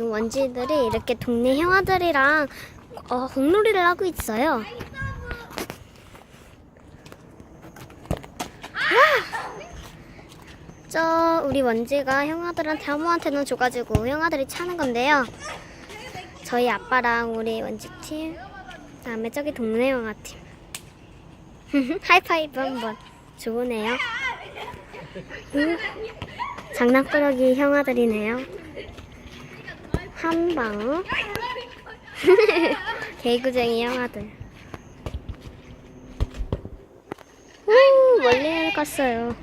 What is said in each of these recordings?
원지들이 이렇게 동네 형아들이랑 어, 공놀이를 하고 있어요. 와! 저 우리 원지가 형아들한테 아무한테나 줘가지고 형아들이 차는 건데요. 저희 아빠랑 우리 원지 팀, 그다음에 저기 동네 형아 팀. 하이파이브 한번 좋으네요. 음, 장난꾸러기 형아들이네요. 한방. 개구쟁이 형아들. 우 멀리 갔어요.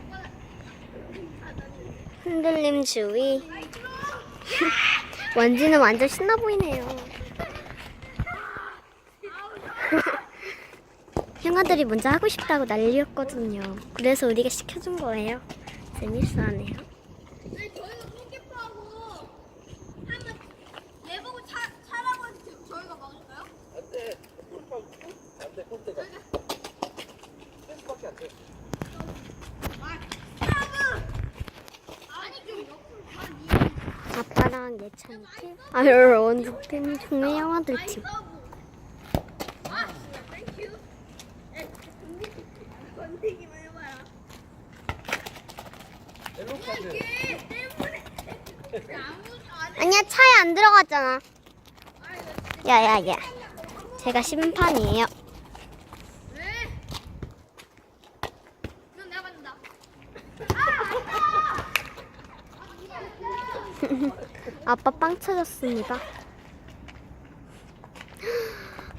흔들림 주의 원지는 완전 신나 보이네요. 형아들이 먼저 하고 싶다고 난리였거든요. 그래서 우리가 시켜준 거예요. 재밌어하네요 네, 저희가 손키퍼하고 하면 얘 보고 차, 차라고 해서 저- 저희가 막을까요? 안돼 골파 아빠랑 예찬이 팀, 아 여러 원주 팀, 종래 형아들 팀. 아니야 차에 안 들어갔잖아. 아 이거 진짜 야야 야, 제가 심판이에요. 왜? 이건 내가 받는다 아빠 빵 터졌습니다.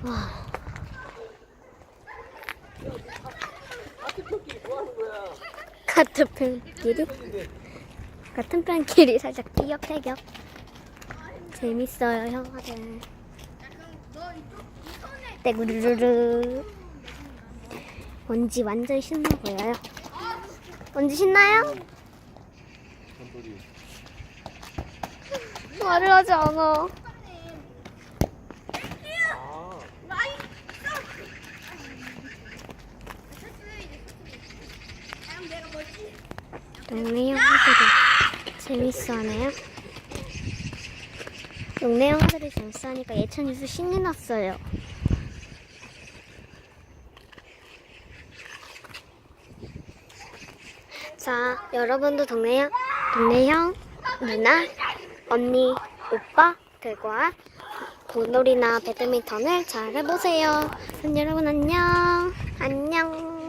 와, 같은 편끼리 같은 편끼리 살짝 티격태격. 재밌어요 형아들. 떼구르르르. 원지 완전 신나 보여요. 원지 신나요? 말을 하지 않아. 동네 형아들이 재밌어하네요. 동네 형아들이 재밌어하니까 예천이도 신이 났어요. 자, 여러분도 동네 형, 동네 형, 누나, 언니, 오빠들과 공놀이나 배드민턴을 잘 해보세요. 그럼 여러분 안녕. 안녕.